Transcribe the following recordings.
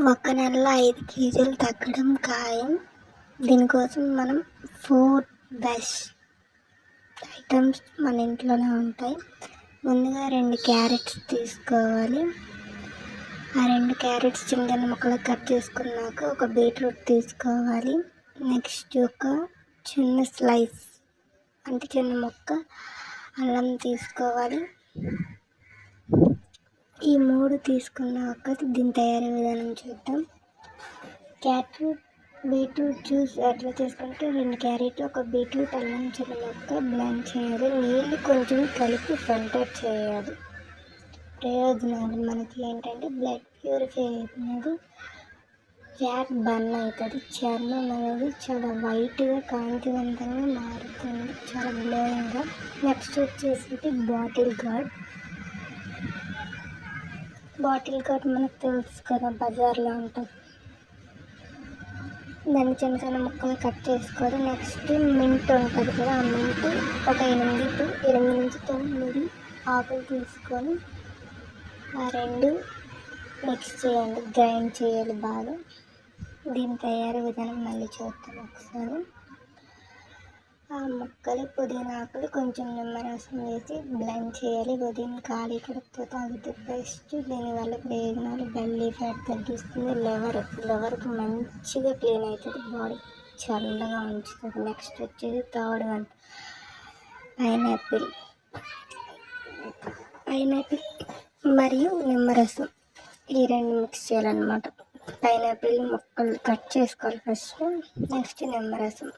ఒక నెలలో ఐదు కేజీలు తగ్గడం ఖాయం. దీనికోసం మనం ఫోర్ బెస్ట్ ఐటమ్స్ మన ఇంట్లోనే ఉంటాయి. ముందుగా రెండు క్యారెట్స్ తీసుకోవాలి. ఆ రెండు క్యారెట్స్ చిన్న చిన్న ముక్కలు కట్ చేసుకున్నాక ఒక బీట్రూట్ తీసుకోవాలి. నెక్స్ట్ ఒక చిన్న స్లైస్ అంటే చిన్న ముక్క అల్లం తీసుకోవాలి. ఈ మూడు తీసుకున్నాక దీని తయారీ విధానం చూద్దాం. క్యారెట్ బీట్రూట్ జ్యూస్ ఎట్లా చేసుకుంటే రెండు క్యారెట్ ఒక బీట్రూట్ అల్లం చిన్న మొక్క బ్లెండ్ చేయాలి. నీళ్ళు కొంచెం కలిపి ఫిల్టర్ చేయాలి. ప్రయోజనాలు మనకి ఏంటంటే బ్లడ్ ప్యూరిఫై అవుతున్నది ఫ్యాట్ బర్న్ అవుతుంది. చర్మం అనేది చాలా వైట్గా కాంతివంతంగా మారుతుంది. చాలా గ్లోయింగ్గా నెక్స్ట్ వచ్చేసి బాటిల్ గార్డ్. బాటిల్ కట్ మనకు తెలుసు కదా బజార్లో ఉంటుంది దాన్ని చిన్న చిన్న ముక్కలు కట్ చేసుకోవాలి. నెక్స్ట్ మింట్ ఉంటుంది కదా ఆ మింట్ ఒక ఎనిమిది టు ఎనిమిది నుంచి తొమ్మిది ఆకులు తీసుకొని ఆ రెండు మిక్స్ చేయండి గ్రైండ్ చేయాలి బాగా. దీని తయారీ విధానం మళ్ళీ చూద్దాం ఒకసారి. ఆ ముక్కలు పుదీనా ఆకులు కొంచెం నిమ్మరసం వేసి బ్లెండ్ చేయాలి. పుదీనా ఖాళీ కడుపుతో తాగితే బెస్ట్ దీనివల్ల ప్రయోజనాలు బెల్లీ ఫ్యాట్ తగ్గిస్తుంది. లివర్ లివర్కి మంచిగా క్లీన్ అవుతుంది. బాడీ చల్లగా ఉంచుతుంది. నెక్స్ట్ వచ్చేది థర్డ్ వన్ పైనాపిల్ పైనాపిల్ మరియు నిమ్మరసం. ఈ రెండు మిక్స్ చేయాలన్నమాట. పైనాపిల్ ముక్కలు కట్ చేసుకోవాలి ఫస్ట్ నెక్స్ట్ నిమ్మరసం.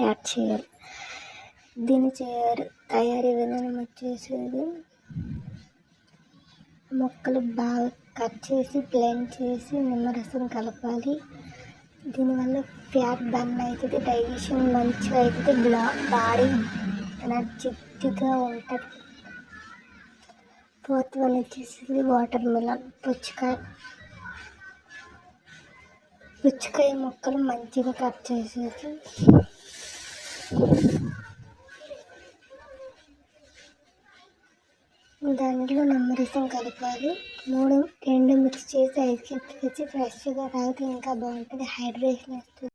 యాడ్ చేయాలి. దీని చేయాలి. తయారీ విధానం వచ్చేసేది మొక్కలు బాగా కట్ చేసి బ్లెండ్ చేసి నిమ్మరసం కలపాలి. దీనివల్ల ఫ్యాట్ బర్న్ అవుతుంది డైజెషన్ మంచిగా అవుతుంది బ్లా బాడీ ఎనర్జెటిక్గా ఉంటుంది. ఫోర్త్ వన్ వచ్చేసి వాటర్ మిలన్ పుచ్చకాయ. పుచ్చకాయ మొక్కలు మంచిగా కట్ చేసేసి దాంట్లో నమ్మరసం కలపాలి మూడు రెండు మిక్స్ చేసి ఐస్ క్యూబ్స్ తెచ్చి ఫ్రెష్గా తాగితే ఇంకా బాగుంటుంది. హైడ్రేషన్ వస్తుంది.